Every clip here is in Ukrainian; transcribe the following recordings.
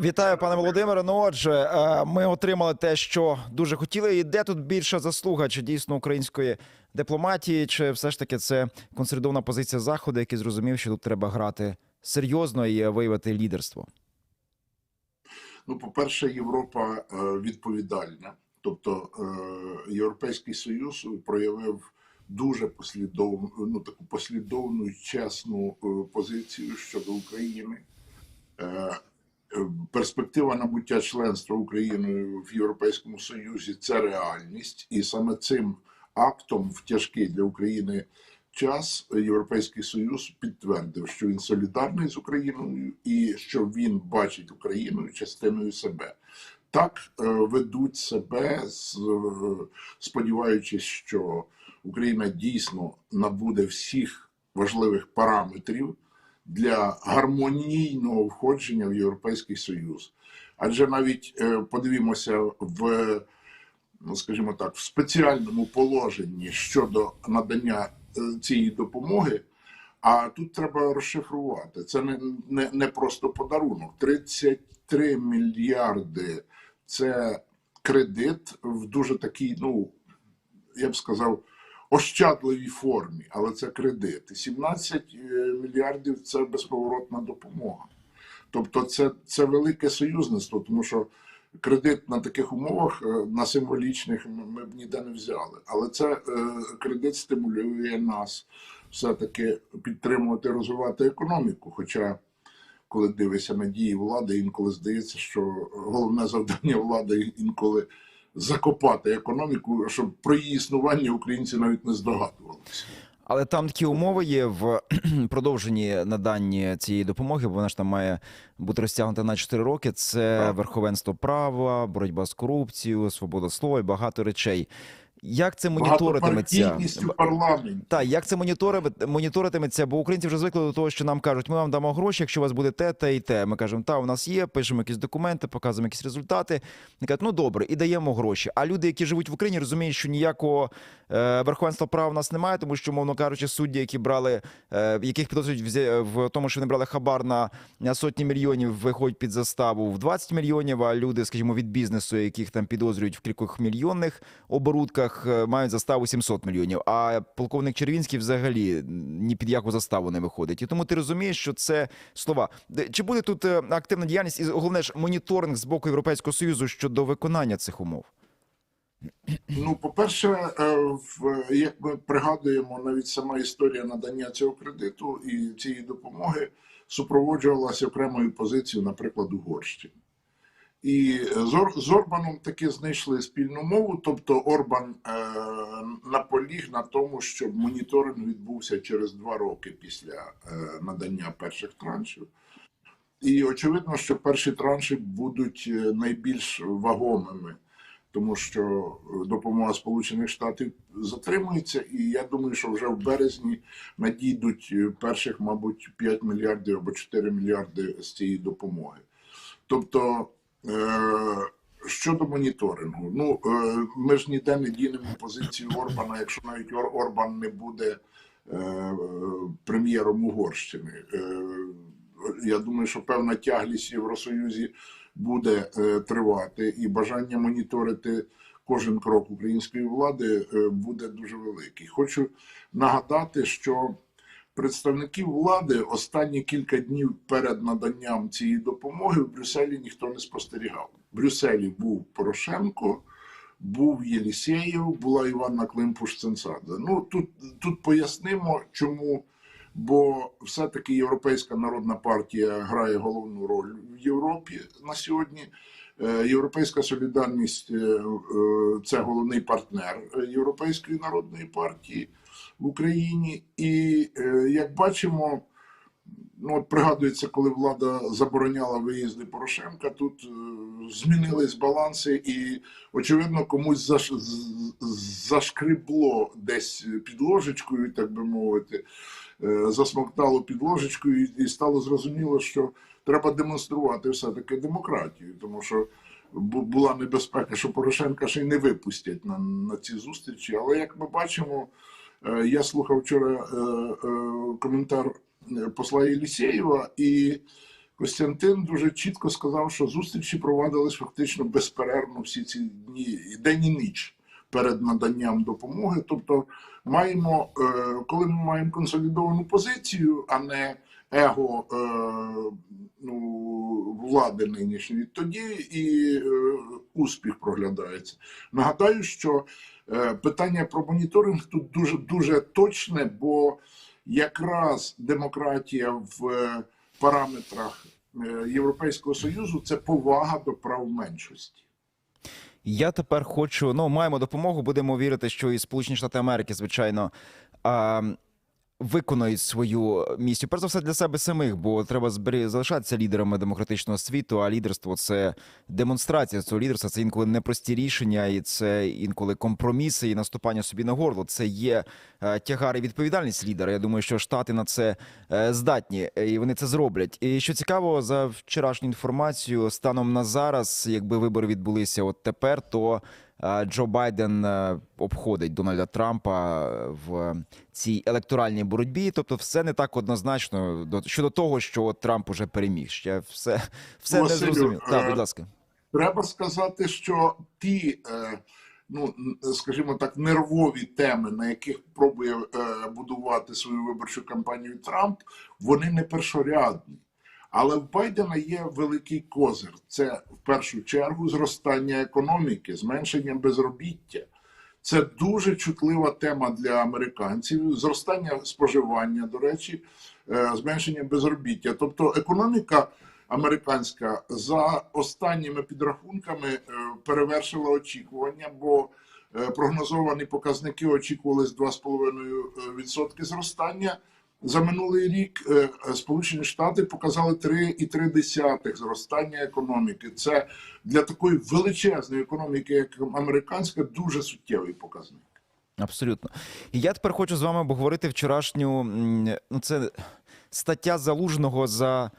Вітаю, пане Володимире. Ну отже, е, ми отримали те, що дуже хотіли. І де тут більша заслуга? Чи дійсно української дипломатії, чи все ж таки це консолідована позиція заходу, який зрозумів, що тут треба грати серйозно і виявити лідерство? Ну, по-перше, Європа е, відповідальна. Тобто е, Європейський Союз проявив дуже послідовну, ну таку послідовну чесну позицію щодо України. Е, Перспектива набуття членства Україною в Європейському Союзі це реальність, і саме цим актом в тяжкий для України час Європейський Союз підтвердив, що він солідарний з Україною і що він бачить Україну частиною себе. Так е, ведуть себе, сподіваючись, що Україна дійсно набуде всіх важливих параметрів для гармонійного входження в Європейський Союз. Адже навіть е, подивімося в, ну скажімо так, в спеціальному положенні щодо надання е, цієї допомоги. А тут треба розшифрувати. Це не, не, не просто подарунок. 33 мільярди це кредит в дуже такій, ну я б сказав, ощадливій формі, але це кредит. І 17 е, мільярдів це безповоротна допомога. Тобто, це, це велике союзництво, тому що кредит на таких умовах, е, на символічних, ми- ми б ніде не взяли. Але це е, кредит стимулює нас все-таки підтримувати, розвивати економіку. Хоча, коли дивишся на дії влади, інколи здається, що головне завдання влади інколи закопати економіку, щоб про її існування українці навіть не здогадувалися. Але там такі умови є в продовженні наданні цієї допомоги, бо вона ж там має бути розтягнута на 4 роки. Це Так. верховенство права, боротьба з корупцією, свобода слова і багато речей. Як це моніторитиметься? Парламенті. Так, як це монітори- моніторитиметься? Бо українці вже звикли до того, що нам кажуть, ми вам дамо гроші, якщо у вас буде те, те і те. Ми кажемо, та у нас є, пишемо якісь документи, показуємо якісь результати. Вони кажуть, ну добре, і даємо гроші. А люди, які живуть в Україні, розуміють, що ніякого е, верховенства права в нас немає, тому що, мовно кажучи, судді, які брали, е, яких підозрюють в тому, що вони брали хабар на, на сотні мільйонів, виходять під заставу в 20 мільйонів. А люди, скажімо, від бізнесу, яких там підозрюють в кількох мільйонних оборудках, е, мають заставу 700 мільйонів. А полковник Червінський взагалі ні під яку заставу не виходить. І тому ти розумієш, що це слова. Чи буде тут е, активна діяльність і головне ж моніторинг з боку Європейського союзу щодо виконання цих умов? Ну, по-перше, е, як ми пригадуємо, навіть сама історія надання цього кредиту і цієї допомоги супроводжувалася окремою позицією, наприклад, Угорщини. І з, Ор- з Орбаном таки знайшли спільну мову, тобто Орбан е, наполіг на тому, щоб моніторинг відбувся через два роки після е, надання перших траншів. І очевидно, що перші транші будуть е, найбільш вагомими тому що допомога Сполучених Штатів затримується, і я думаю, що вже в березні надійдуть е, перших, мабуть, 5 мільярдів або 4 мільярди з цієї допомоги. Тобто, щодо моніторингу, ну е, ми ж ніде не дінемо позицію Орбана, якщо навіть Ор- Орбан не буде е, е, прем'єром Угорщини. Е, я думаю, що певна тяглість в Євросоюзі буде е, тривати, і бажання моніторити кожен крок української влади е, буде дуже великий. Хочу нагадати, що представників влади останні кілька днів перед наданням цієї допомоги в Брюсселі ніхто не спостерігав. В Брюсселі був Порошенко. Був Єлісєєв, була Іванна Климпуш-Цинцадзе. Ну тут, тут пояснимо, чому бо все-таки Європейська народна партія грає головну роль в Європі на сьогодні. Е, Європейська солідарність е, е, це головний партнер Європейської народної партії в Україні. І е, як бачимо, ну от пригадується, коли влада забороняла виїзди Порошенка, тут е, змінились баланси, і очевидно, комусь заш, зашкрибло десь під ложечкою, так би мовити, е, засмоктало під ложечкою, і- стало зрозуміло, що треба демонструвати все-таки демократію, тому що була небезпека, що Порошенка ще й не випустять на, на ці зустрічі. Але як ми бачимо, я слухав вчора е, е, коментар е, посла Єлісєєва, і Костянтин дуже чітко сказав, що зустрічі провадились фактично безперервно всі ці дні, і день і ніч перед наданням допомоги. Тобто, маємо, е, коли ми маємо консолідовану позицію, а не его е, ну, влади нинішньої, тоді і е, успіх проглядається. Нагадаю, що е, питання про моніторинг тут дуже дуже точне, бо якраз демократія в е, параметрах е, Європейського союзу це повага до прав меншості. Я тепер хочу. Ну, маємо допомогу. Будемо вірити, що і Сполучені Штати Америки, звичайно, а, виконають свою місію. Перш за все для себе самих, бо треба залишатися лідерами демократичного світу. А лідерство це демонстрація цього лідерства. Це інколи непрості рішення, і це інколи компроміси і наступання собі на горло. Це є е, тягар і відповідальність лідера. Я думаю, що штати на це е, здатні, е, і вони це зроблять. І що цікаво, за вчорашню інформацію, станом на зараз, якби вибори відбулися от тепер, то Джо Байден е, обходить Дональда Трампа в цій електоральній боротьбі. Тобто, все не так однозначно до щодо того, що от Трамп уже переміг. Ще все, все не зрозуміло. е, Так, будь ласка. Треба сказати, що ті, е, ну скажімо так, нервові теми, на яких пробує е, будувати свою виборчу кампанію Трамп, вони не першорядні. Але в Байдена є великий козир. Це в першу чергу зростання економіки, зменшення безробіття. Це дуже чутлива тема для американців. Зростання споживання, до речі, е, зменшення безробіття. Тобто економіка американська за останніми підрахунками е, перевершила очікування, бо е, прогнозовані показники очікувались 2,5% зростання. За минулий рік е, е, Сполучені Штати показали 3,3 зростання економіки. Це для такої величезної економіки, як американська, дуже суттєвий показник. Абсолютно. І я тепер хочу з вами обговорити вчорашню. Ну, це стаття залужного за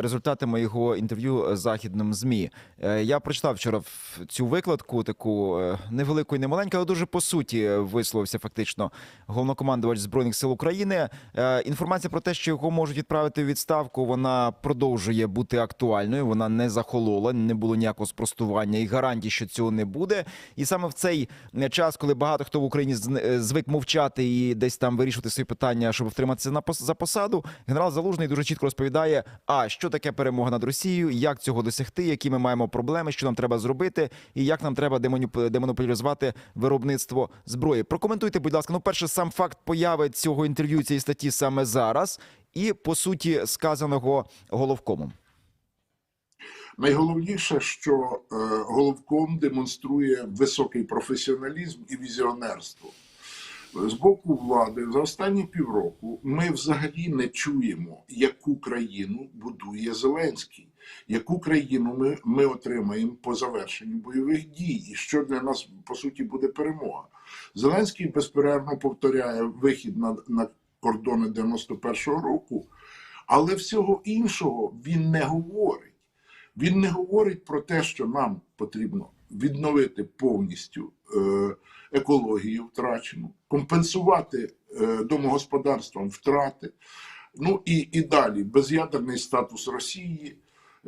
результатами його інтерв'ю з західним змі. Е, Я прочитав вчора цю викладку, таку е, невелику і немаленьку, але дуже по суті висловився фактично головнокомандувач збройних сил України. Е, Інформація про те, що його можуть відправити у відставку, вона продовжує бути актуальною. Вона не захолола, не було ніякого спростування і гарантій, що цього не буде. І саме в цей е, час, коли багато хто в Україні е, звик мовчати і десь там вирішувати свої питання, щоб втриматися на за посаду, генерал Залужний дуже чітко розповідає: а що таке перемога над Росією, як цього досягти, які ми маємо проблеми, що нам треба зробити, і як нам треба демонополізувати виробництво зброї. Прокоментуйте, будь ласка. Ну, перше, сам факт появи цього інтерв'ю цієї статті саме зараз, і по суті сказаного головкомом. Найголовніше, що е, головком демонструє високий професіоналізм і візіонерство. З боку влади за останні півроку ми взагалі не чуємо, яку країну будує Зеленський, яку країну ми, ми отримаємо по завершенню бойових дій, і що для нас по суті буде перемога. Зеленський безперервно повторяє вихід на, на кордони 91-го року, але всього іншого він не говорить. Він не говорить про те, що нам потрібно відновити повністю е, екологію втрачену, компенсувати е, домогосподарствам втрати. Ну і, і далі без'ядерний статус Росії.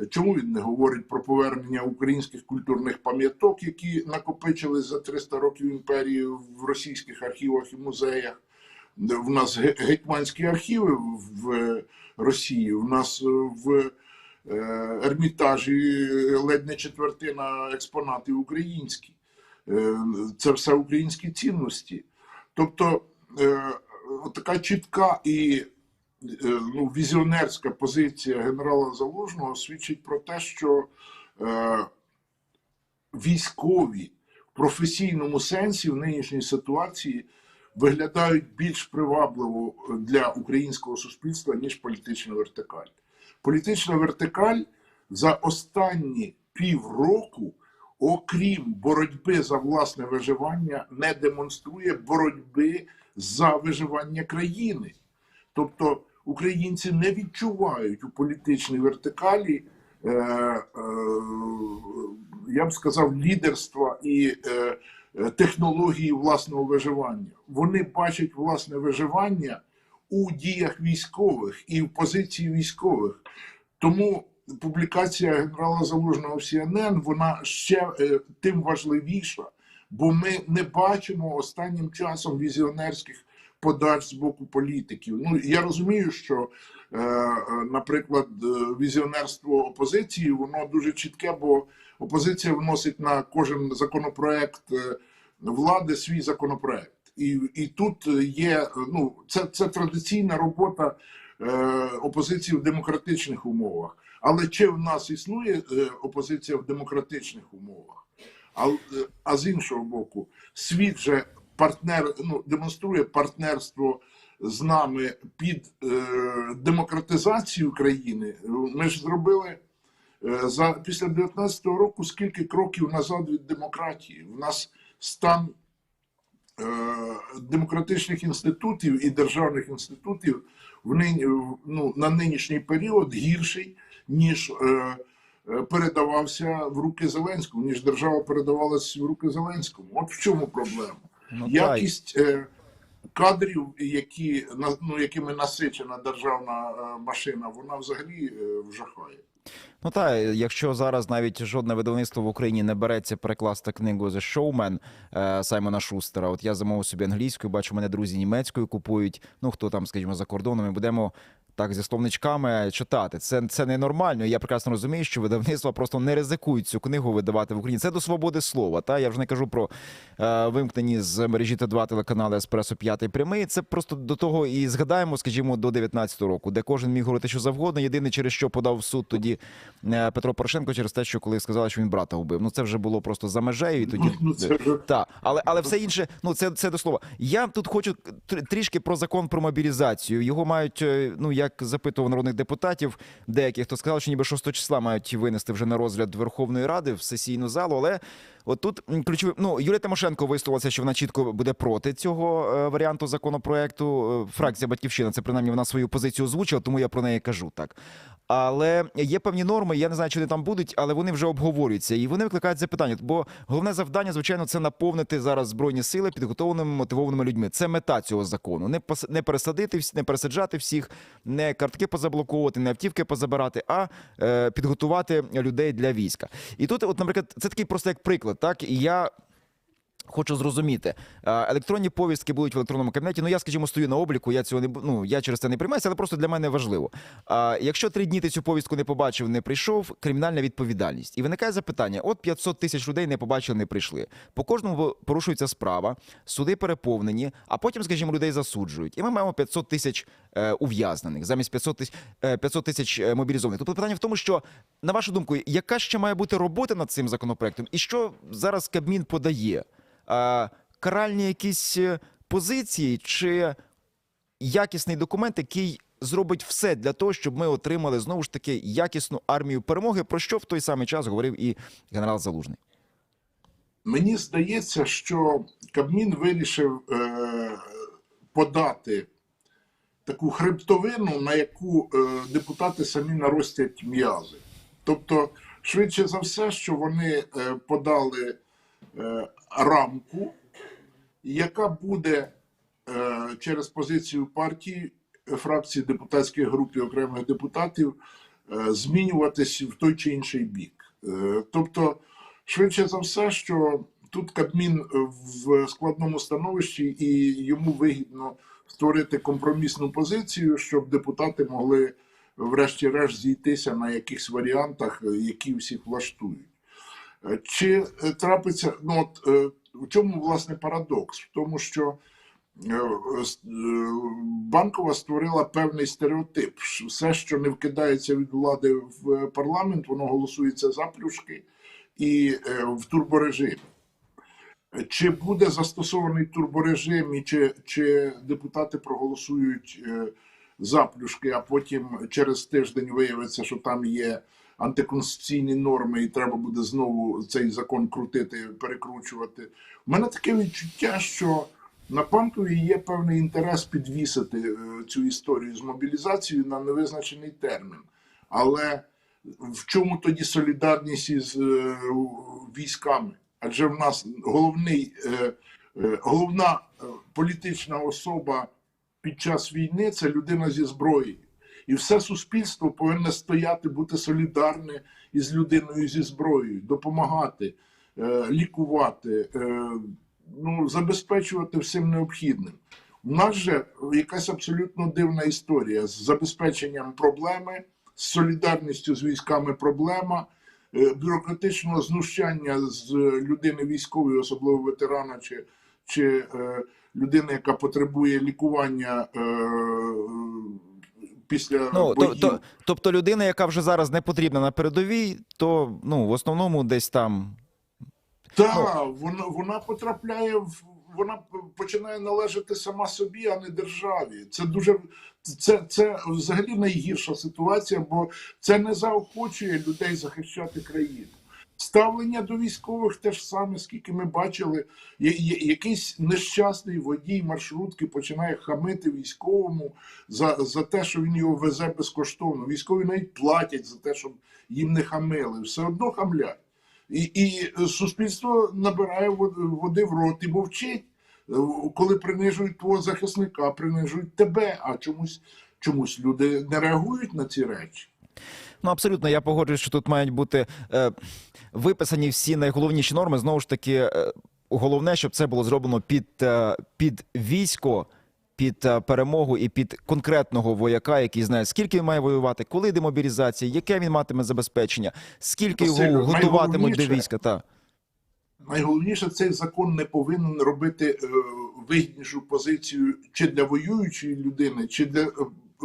Чому він не говорить про повернення українських культурних пам'яток, які накопичились за 300 років імперії в російських архівах і музеях? В нас гетьманські архіви в Росії, в нас в е, Ермітажі ледь не четвертина експонатів українські. Е, Це все українські цінності. Тобто е, така чітка і е, ну, візіонерська позиція генерала Залужного свідчить про те, що е, військові в професійному сенсі в нинішній ситуації виглядають більш привабливо для українського суспільства, ніж політична вертикаль. Політична вертикаль за останні півроку, окрім боротьби за власне виживання, не демонструє боротьби за виживання країни. Тобто українці не відчувають у політичній вертикалі, е, е, я б сказав, лідерства і е, е, технології власного виживання. Вони бачать власне виживання у діях військових і в позиції військових. Тому публікація генерала Залужного в CNN, вона ще е, тим важливіша, бо ми не бачимо останнім часом візіонерських подач з боку політиків. Ну я розумію, що, е, е, наприклад, е, візіонерство опозиції воно дуже чітке, бо опозиція вносить на кожен законопроект е, влади свій законопроект. І, і тут є ну це, це традиційна робота е, опозиції в демократичних умовах. Але чи в нас існує е, опозиція в демократичних умовах? А, а з іншого боку, світ же партнер ну, демонструє партнерство з нами під е, демократизацію країни. Ми ж зробили е, за після 19-го року скільки кроків назад від демократії. В нас стан демократичних інститутів і державних інститутів в нині, ну, на нинішній період гірший, ніж е, е, передавався в руки Зеленському, ніж держава передавалась в руки Зеленському. От в чому проблема. Ну, Якість е, кадрів, які, ну, якими насичена державна е, машина, вона взагалі е, вжахає. Ну та якщо зараз навіть жодне видавництво в Україні не береться перекласти книгу The Showman е, Саймона Шустера. От я замовив собі англійською, бачу, мене друзі німецькою купують. Ну хто там, скажімо, за кордоном, і будемо. Так, зі словничками читати. Це, це ненормально. Я прекрасно розумію, що видавництва просто не ризикують цю книгу видавати в Україні. Це до свободи слова. Та я вже не кажу про е, вимкнені з мережі Т2 телеканали Еспресо 5 прямий. Це просто до того і згадаємо, скажімо, до 19-го року, де кожен міг говорити що завгодно. Єдине, через що подав в суд тоді е, Петро Порошенко, через те, що коли сказали, що він брата вбив. Ну це вже було просто за межею. І тоді Ну, так, але але все інше, ну це, це до слова. Я тут хочу трішки про закон про мобілізацію. Його мають, е, ну як запитував народних депутатів, деяких хто сказав, що ніби 6 числа мають винести вже на розгляд Верховної Ради в сесійну залу. Але от тут ключовим, ну Юлія Тимошенко висловилася, що вона чітко буде проти цього е, варіанту законопроекту. Е, Фракція Батьківщина це принаймні вона свою позицію озвучила, тому я про неї кажу так. Але є певні норми, я не знаю, чи вони там будуть, але вони вже обговорюються і вони викликають запитання. Бо головне завдання, звичайно, це наповнити зараз збройні сили підготовленими мотивованими людьми. Це мета цього закону. Не не пересадити всі- не пересаджати всіх, не картки позаблоковувати, не автівки позабирати, а е, підготувати людей для війська. І тут, от, наприклад, це такий просто як приклад, так і я. Хочу зрозуміти, Е, електронні повістки будуть в електронному кабінеті. Ну я, скажімо, стою на обліку. Я цього не ну, я через це не приймаюся, але просто для мене важливо. А якщо три дні ти цю повістку не побачив, не прийшов, кримінальна відповідальність. І виникає запитання: от 500 тисяч людей не побачили, не прийшли. По кожному порушується справа, суди переповнені, а потім, скажімо, людей засуджують. І ми маємо 500 тисяч е, ув'язнених замість 500 тисяч, е, 500 тисяч е, мобілізованих. Тобто питання в тому, що на вашу думку, яка ще має бути робота над цим законопроектом, і що зараз Кабмін подає? Каральні якісь е, позиції чи якісний документ, який зробить все для того, щоб ми отримали знову ж таки якісну армію перемоги, про що в той самий час говорив і генерал Залужний. Мені здається, що Кабмін вирішив е, подати таку хребтовину, на яку е, депутати самі наростять м'язи. Тобто, швидше за все, що вони е, подали е, рамку, яка буде е, через позицію партії, е, фракції депутатських груп і окремих депутатів е, змінюватись в той чи інший бік. Тобто, швидше за все, що тут Кабмін в складному становищі і йому вигідно створити компромісну позицію, щоб депутати могли врешті-решт зійтися на якихось варіантах, які всіх влаштують. Чи е, трапиться, ну от е, в чому власне парадокс? В тому, що е, банкова створила певний стереотип. Все, що не вкидається від влади в парламент, воно голосується заплюшки і е, в турборежимі. Чи буде застосований турборежим, і чи, чи депутати проголосують заплюшки, а потім через тиждень виявиться, що там є антиконституційні норми, і треба буде знову цей закон крутити, перекручувати. У мене таке відчуття, що на банкові є певний інтерес підвісити е, цю історію з мобілізацією на невизначений термін. Але в чому тоді солідарність із е, військами? Адже в нас головний, е, головна політична особа під час війни це людина зі зброєю. І все суспільство повинно стояти, бути солідарне із людиною зі зброєю, допомагати, е, лікувати, е, ну, забезпечувати всім необхідним. У нас же якась абсолютно дивна історія з забезпеченням проблеми, з солідарністю з військами проблема, е, бюрократичного знущання з людини військової, особливо ветерана чи, чи людини, яка потребує лікування після Ну боїв. то, то, тобто людина, яка вже зараз не потрібна на передовій, то ну в основному десь там. Так, вона, вона потрапляє в вона починає належати сама собі, а не державі. Це дуже це, це взагалі найгірша ситуація, бо це не заохочує людей захищати країну. Ставлення до військових те ж саме, скільки ми бачили, якийсь нещасний водій маршрутки починає хамити військовому за, за те, що він його везе безкоштовно. Військові навіть платять за те, щоб їм не хамили. Все одно хамлять. І, і суспільство набирає води в рот і мовчить, коли принижують твого захисника, принижують тебе, а чомусь, чомусь люди не реагують на ці речі. Ну абсолютно, я погоджуюсь, що тут мають бути е, виписані всі найголовніші норми. Знову ж таки, е, головне, щоб це було зроблено під, е, під військо. Під е, перемогу і під конкретного вояка, який знає, скільки він має воювати, коли демобілізація, яке він матиме забезпечення, скільки його готуватимуть до війська. Та Найголовніше, цей закон не повинен робити е, вигіднішу позицію чи для воюючої людини, чи для е,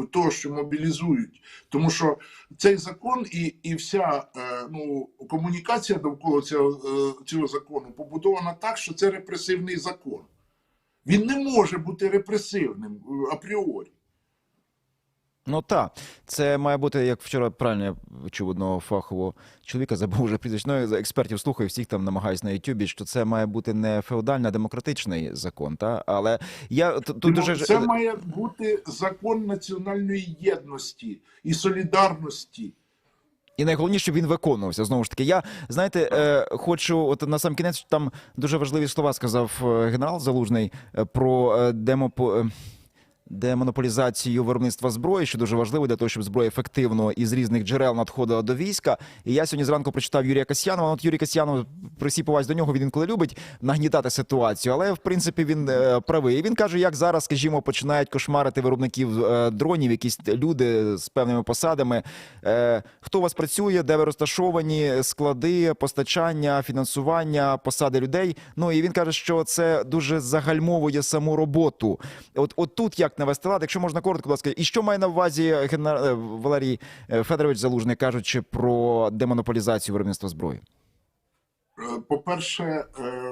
того, що мобілізують. Тому що цей закон і, і вся е, ну, комунікація довкола цього, е, цього закону побудована так, що це репресивний закон. Він не може бути репресивним е, апріорі. Ну та це має бути, як вчора правильно я чув одного фахового чоловіка, забув вже прізвище, ну, експертів слухаю, всіх там намагаюсь на Ютубі, що це має бути не феодальний, а демократичний закон. Та але я тут Тому дуже Ну, це має бути закон національної єдності і солідарності. І найголовніше, щоб він виконувався. Знову ж таки, я знаєте, е, хочу, от на сам кінець там дуже важливі слова сказав е, генерал Залужний е, про е, демопо. Демонополізацію виробництва зброї, що дуже важливо для того, щоб зброя ефективно із різних джерел надходила до війська. І я сьогодні зранку прочитав Юрія Касьянова. От Юрій Касьянов, при всій повазі до нього, він інколи любить нагнітати ситуацію, але в принципі він е, правий. І він каже, як зараз, скажімо, починають кошмарити виробників е, дронів, якісь люди з певними посадами. Е, хто у вас працює, де ви розташовані, склади, постачання, фінансування, посади людей. Ну і він каже, що це дуже загальмовує саму роботу. От, от тут як навести лад, якщо можна коротко, будь ласка, і що має на увазі генер... е, Валерій е, Федорович Залужний, кажучи про демонополізацію виробництва зброї? Е, По-перше, е,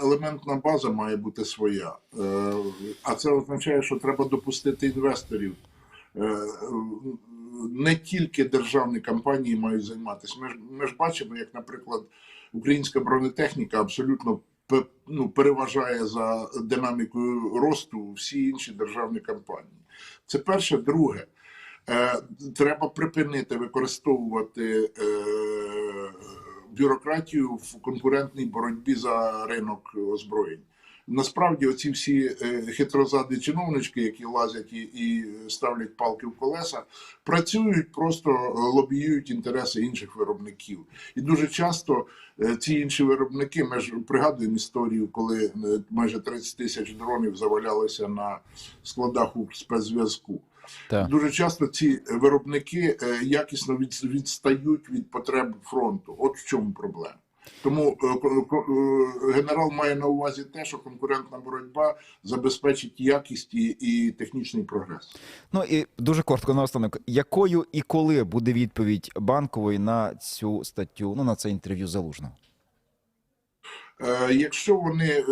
елементна база має бути своя, Е, а це означає, що треба допустити інвесторів. Е, Не тільки державні компанії мають займатися. Ми ж, ми ж бачимо, як, наприклад, українська бронетехніка абсолютно ну, переважає за динамікою росту всі інші державні компанії. Це перше. Друге, е, треба припинити використовувати е, бюрократію в конкурентній боротьбі за ринок озброєнь. Насправді, оці всі е, хитрозаді чиновнички, які лазять і, і ставлять палки в колеса, працюють, просто е, лобіюють інтереси інших виробників. І дуже часто е, ці інші виробники, ми ж пригадуємо історію, коли майже 30 тисяч дронів завалялися на складах у спецзв'язку. Так. Дуже часто ці виробники якісно від- відстають від потреб фронту. От в чому проблема. Тому е, е, генерал має на увазі те, що конкурентна боротьба забезпечить якість і, і технічний прогрес. Ну і дуже коротко наостанок. Якою і коли буде відповідь банкової на цю статтю, ну на це інтерв'ю залужного? Е, Якщо вони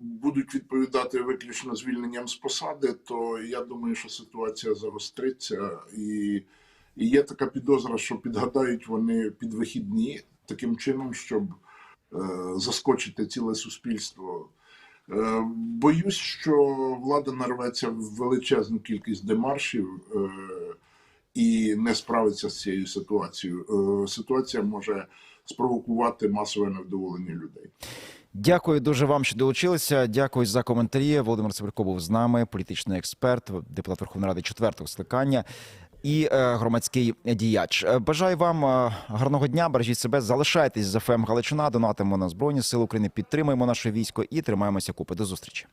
будуть відповідати виключно звільненням з посади, то я думаю, що ситуація загостриться, і, і є така підозра, що підгадають вони під вихідні таким чином, щоб е, заскочити ціле суспільство. Е, Боюсь, що влада нарветься в величезну кількість демаршів е, і не справиться з цією ситуацією. Ситуація може спровокувати масове невдоволення людей. Дякую дуже вам, що долучилися. Дякую за коментарі. Володимир Цибирко був з нами, політичний експерт, депутат Верховної Ради четвертого скликання. І е, громадський діяч. Е, Бажаю вам е, гарного дня. Бережіть себе, залишайтесь за ФМ Галичина. Донатимо на збройні сили України. Підтримуємо наше військо і тримаємося купи. До зустрічі.